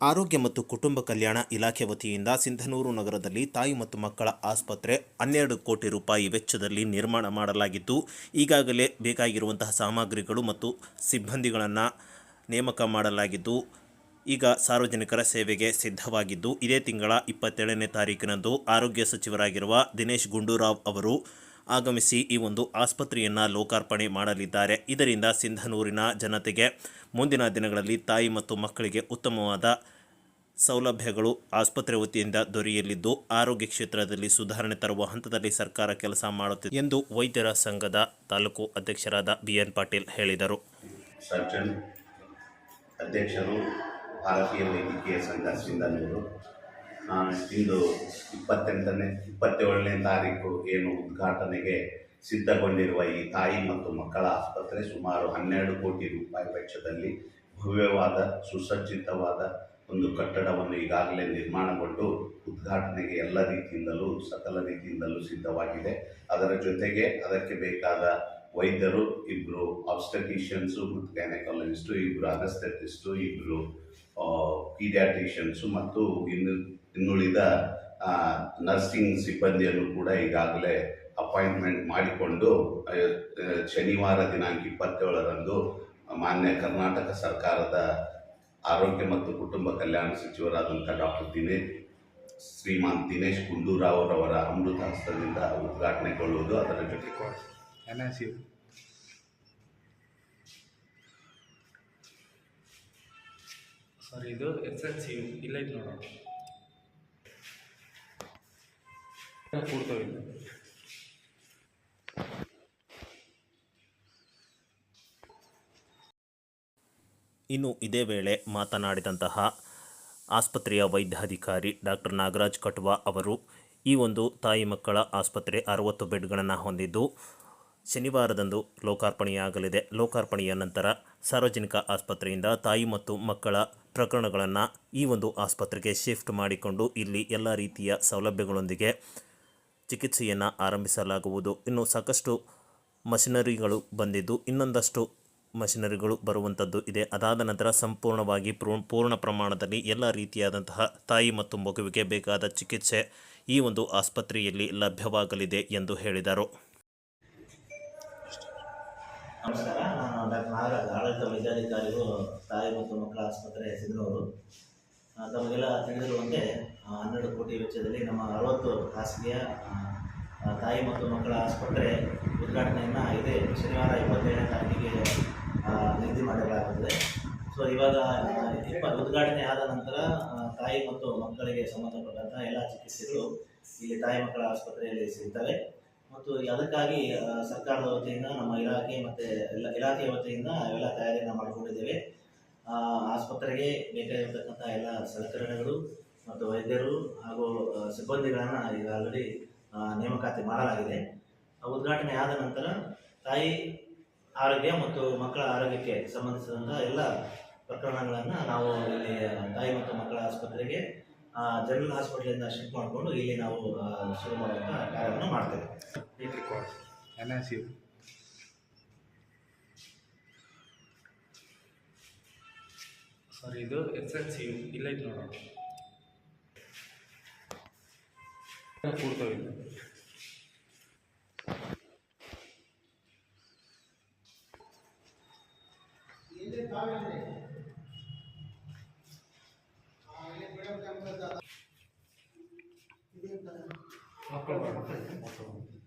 ಆರೋಗ್ಯ ಮತ್ತು ಕುಟುಂಬ ಕಲ್ಯಾಣ ಇಲಾಖೆ ವತಿಯಿಂದ ಸಿಂಧನೂರು ನಗರದಲ್ಲಿ ತಾಯಿ ಮತ್ತು ಮಕ್ಕಳ ಆಸ್ಪತ್ರೆ ಹನ್ನೆರಡು ಕೋಟಿ ರೂಪಾಯಿ ವೆಚ್ಚದಲ್ಲಿ ನಿರ್ಮಾಣ ಮಾಡಲಾಗಿದ್ದು, ಈಗಾಗಲೇ ಬೇಕಾಗಿರುವಂತಹ ಸಾಮಗ್ರಿಗಳು ಮತ್ತು ಸಿಬ್ಬಂದಿಗಳನ್ನು ನೇಮಕ ಮಾಡಲಾಗಿದ್ದು, ಈಗ ಸಾರ್ವಜನಿಕರ ಸೇವೆಗೆ ಸಿದ್ಧವಾಗಿದ್ದು, ಇದೇ ತಿಂಗಳ ಇಪ್ಪತ್ತೇಳನೇ ತಾರೀಕಿನಂದು ಆರೋಗ್ಯ ಸಚಿವರಾಗಿರುವ ದಿನೇಶ್ ಗುಂಡೂರಾವ್ ಅವರು ಆಗಮಿಸಿ ಈ ಒಂದು ಆಸ್ಪತ್ರೆಯನ್ನು ಲೋಕಾರ್ಪಣೆ ಮಾಡಲಿದ್ದಾರೆ. ಇದರಿಂದ ಸಿಂಧನೂರಿನ ಜನತೆಗೆ ಮುಂದಿನ ದಿನಗಳಲ್ಲಿ ತಾಯಿ ಮತ್ತು ಮಕ್ಕಳಿಗೆ ಉತ್ತಮವಾದ ಸೌಲಭ್ಯಗಳು ಆಸ್ಪತ್ರೆ ವತಿಯಿಂದ ದೊರೆಯಲಿದ್ದು, ಆರೋಗ್ಯ ಕ್ಷೇತ್ರದಲ್ಲಿ ಸುಧಾರಣೆ ತರುವ ಹಂತದಲ್ಲಿ ಸರ್ಕಾರ ಕೆಲಸ ಮಾಡುತ್ತಿದೆ ಎಂದು ವೈದ್ಯರ ಸಂಘದ ತಾಲೂಕು ಅಧ್ಯಕ್ಷರಾದ ಬಿ ಎನ್ ಪಾಟೀಲ್ ಹೇಳಿದರು. ಅಧ್ಯಕ್ಷರು ಭಾರತೀಯ ವೈದ್ಯಕೀಯ ಸಂಘ ಸಿಂಧನೂರು ಇಂದು ಇಪ್ಪತ್ತೆಂಟನೇ, ಇಪ್ಪತ್ತೇಳನೇ ತಾರೀಕು ಏನು ಉದ್ಘಾಟನೆಗೆ ಸಿದ್ಧಗೊಂಡಿರುವ ಈ ತಾಯಿ ಮತ್ತು ಮಕ್ಕಳ ಆಸ್ಪತ್ರೆ ಸುಮಾರು ಹನ್ನೆರಡು ಕೋಟಿ ರೂಪಾಯಿ ವೆಚ್ಚದಲ್ಲಿ ಭವ್ಯವಾದ, ಸುಸಜ್ಜಿತವಾದ ಒಂದು ಕಟ್ಟಡವನ್ನು ಈಗಾಗಲೇ ನಿರ್ಮಾಣಗೊಂಡು ಉದ್ಘಾಟನೆಗೆ ಎಲ್ಲ ರೀತಿಯಿಂದಲೂ, ಸಕಲ ರೀತಿಯಿಂದಲೂ ಸಿದ್ಧವಾಗಿದೆ. ಅದರ ಜೊತೆಗೆ ಅದಕ್ಕೆ ಬೇಕಾದ ವೈದ್ಯರು ಇಬ್ಬರು ಆಬ್ಸ್ಟಟಿಷಿಯನ್ಸು ಮತ್ತು ಗೈನಕಾಲಜಿಸ್ಟು ಇಬ್ಬರು ಅನಸ್ಥೆಟಿಸ್ಟು ಇಬ್ಬರು ಪೀಡಿಯಾಟ್ರಿಷಿಯನ್ಸು ಮತ್ತು ಇನ್ನು, ಇನ್ನುಳಿದ ನರ್ಸಿಂಗ್ ಸಿಬ್ಬಂದಿಯನ್ನು ಕೂಡ ಈಗಾಗಲೇ ಅಪಾಯಿಂಟ್ಮೆಂಟ್ ಮಾಡಿಕೊಂಡು ಶನಿವಾರ ದಿನಾಂಕ ಇಪ್ಪತ್ತೇಳರಂದು ಮಾನ್ಯ ಕರ್ನಾಟಕ ಸರ್ಕಾರದ ಆರೋಗ್ಯ ಮತ್ತು ಕುಟುಂಬ ಕಲ್ಯಾಣ ಸಚಿವರಾದಂಥ ಡಾಕ್ಟರ್ ದಿನೇಶ್, ಶ್ರೀಮಾನ್ ದಿನೇಶ್ ಗುಂಡೂರಾವ್ ಅವರ ಅಮೃತ ಹಸ್ತದಿಂದ ಉದ್ಘಾಟನೆಗೊಳ್ಳುವುದು ಅದರ ಜೊತೆ NSU. ಸರ್ ಇದು ಎಸ್ ಎನ್ ಸಿ ಇಲ್ಲ ಇದು ನೋಡೋಣ ಕೂಡ್ತಾವಿಲ್ಲ ಇನ್ನು ಇದೇ ವೇಳೆ ಮಾತನಾಡಿದಂತಹ ಆಸ್ಪತ್ರೆಯ ವೈದ್ಯಾಧಿಕಾರಿ ಡಾಕ್ಟರ್ ನಾಗರಾಜ್ ಕಟ್ವಾ ಅವರು ಈ ಒಂದು ತಾಯಿ ಮಕ್ಕಳ ಆಸ್ಪತ್ರೆ ಅರವತ್ತು ಬೆಡ್ಗಳನ್ನು ಹೊಂದಿದ್ದು ಶನಿವಾರದಂದು ಲೋಕಾರ್ಪಣೆಯಾಗಲಿದೆ. ಲೋಕಾರ್ಪಣೆಯ ನಂತರ ಸಾರ್ವಜನಿಕ ಆಸ್ಪತ್ರೆಯಿಂದ ತಾಯಿ ಮತ್ತು ಮಕ್ಕಳ ಪ್ರಕರಣಗಳನ್ನು ಈ ಒಂದು ಆಸ್ಪತ್ರೆಗೆ ಶಿಫ್ಟ್ ಮಾಡಿಕೊಂಡು ಇಲ್ಲಿ ಎಲ್ಲ ರೀತಿಯ ಸೌಲಭ್ಯಗಳೊಂದಿಗೆ ಚಿಕಿತ್ಸೆಯನ್ನು ಆರಂಭಿಸಲಾಗುವುದು. ಇನ್ನು ಸಾಕಷ್ಟು ಮಷಿನರಿಗಳು ಬಂದಿದ್ದು ಇನ್ನೊಂದಷ್ಟು ಮಷಿನರಿಗಳು ಬರುವಂಥದ್ದು ಇದೆ. ಅದಾದ ನಂತರ ಸಂಪೂರ್ಣವಾಗಿ ಪೂರ್ಣ ಪ್ರಮಾಣದಲ್ಲಿ ಎಲ್ಲ ರೀತಿಯಾದಂತಹ ತಾಯಿ ಮತ್ತು ಮಗುವಿಗೆ ಬೇಕಾದ ಚಿಕಿತ್ಸೆ ಈ ಒಂದು ಆಸ್ಪತ್ರೆಯಲ್ಲಿ ಲಭ್ಯವಾಗಲಿದೆ ಎಂದು ಹೇಳಿದರು. ನಮಸ್ಕಾರ ನಾನು ಡಾಕ್ಟರ್ ನಾಗರಾಜ್. ಆಡಳಿತ ವೈದ್ಯಾಧಿಕಾರಿಗಳು ತಾಯಿ ಮತ್ತು ಮಕ್ಕಳ ಆಸ್ಪತ್ರೆ ಆ, ತಮಗೆಲ್ಲ ತಿಳಿದಿರುವಂತೆ ಹನ್ನೆರಡು ಕೋಟಿ ವೆಚ್ಚದಲ್ಲಿ ನಮ್ಮ ಅರವತ್ತು ಆ, ತಾಯಿ ಮತ್ತು ಮಕ್ಕಳ ಆಸ್ಪತ್ರೆ ಉದ್ಘಾಟನೆಯನ್ನು ಇದೇ ಶನಿವಾರ ಇಪ್ಪತ್ತೇಳನೇ ತಾರೀಕಿಗೆ ನಿಗದಿ ಮಾಡಲಾಗುತ್ತದೆ. ಸೊ ಇವಾಗ ಇಪ್ಪ ಉದ್ಘಾಟನೆ ಆದ ನಂತರ ತಾಯಿ ಮತ್ತು ಮಕ್ಕಳಿಗೆ ಸಂಬಂಧಪಟ್ಟಂತಹ ಎಲ್ಲ ಚಿಕಿತ್ಸೆಗಳು ಇಲ್ಲಿ ತಾಯಿ ಮಕ್ಕಳ ಆಸ್ಪತ್ರೆಯಲ್ಲಿ ಸಿಗ್ತವೆ. ಮತ್ತು ಅದಕ್ಕಾಗಿ ಸರ್ಕಾರದ ವತಿಯಿಂದ, ನಮ್ಮ ಇಲಾಖೆ ಮತ್ತು ಎಲ್ಲ ಇಲಾಖೆಯ ವತಿಯಿಂದ ಎಲ್ಲ ತಯಾರಿಯನ್ನು ಮಾಡಿಕೊಂಡಿದ್ದೇವೆ. ಆಸ್ಪತ್ರೆಗೆ ಬೇಕಾಗಿರ್ತಕ್ಕಂಥ ಎಲ್ಲ ಸಲಕರಣೆಗಳು ಮತ್ತು ವೈದ್ಯರು ಹಾಗೂ ಸಿಬ್ಬಂದಿಗಳನ್ನು ಈಗ ಆಲ್ರೆಡಿ ನೇಮಕಾತಿ ಮಾಡಲಾಗಿದೆ. ಉದ್ಘಾಟನೆ ಆದ ನಂತರ ತಾಯಿ ಆರೋಗ್ಯ ಮತ್ತು ಮಕ್ಕಳ ಆರೋಗ್ಯಕ್ಕೆ ಸಂಬಂಧಿಸಿದಂಥ ಎಲ್ಲ ಪ್ರಕರಣಗಳನ್ನು ನಾವು ಇಲ್ಲಿ ತಾಯಿ ಮತ್ತು ಮಕ್ಕಳ ಆಸ್ಪತ್ರೆಗೆ ಜನರಲ್ ಹಾಸ್ಪಿಟಲಿಂದ ಶಿಫ್ಟ್ ಮಾಡಿಕೊಂಡು ಇಲ್ಲಿ ನಾವು ಶುರು ಮಾಡುವಂಥ ಕಾರ್ಯವನ್ನು ಮಾಡ್ತೇವೆ. Beat record. ಯು ಸರ್ ಇದು ಎಸ್ ಎನ್ ಸಿ ಇಲ್ಲ ಇದು ನೋಡೋಣ. ಕೂಡ್ತಾವಿಲ್ಲ ಮಕ್ಕಳು